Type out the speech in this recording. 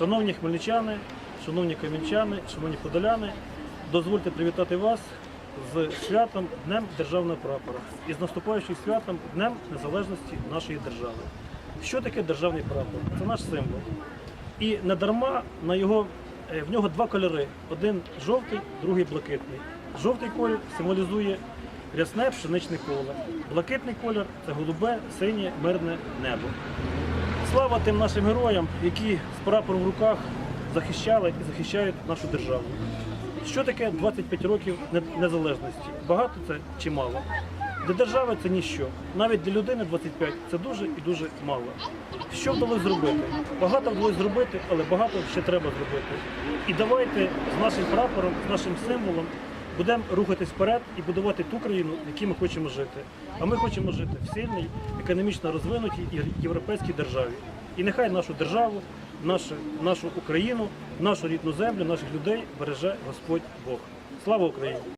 Шановні хмельничани, шановні кам'янчани, шановні подоляни, дозвольте привітати вас з святом Днем Державного прапора і з наступаючим святом Днем Незалежності нашої держави. Що таке державний прапор? Це наш символ. І не дарма на його, е, в нього два кольори: один жовтий, другий блакитний. Жовтий колір символізує рясне пшеничне поле. Блакитний колір це голубе, синє, мирне небо. Слава тим нашим героям, які з прапором в руках захищали і захищають нашу державу. Що таке 25 років незалежності? Багато це чи мало? Для держави це ніщо. Навіть для людини 25 це дуже і дуже мало. Що вдалося зробити? Багато вдалося зробити, але багато ще треба зробити. І давайте з нашим прапором, з нашим символом будемо рухатись вперед і будувати ту країну, в якій ми хочемо жити. А ми хочемо жити в сильній, економічно розвинутій європейській державі. І нехай нашу державу, нашу, нашу Україну, нашу рідну землю, наших людей береже Господь Бог. Слава Україні!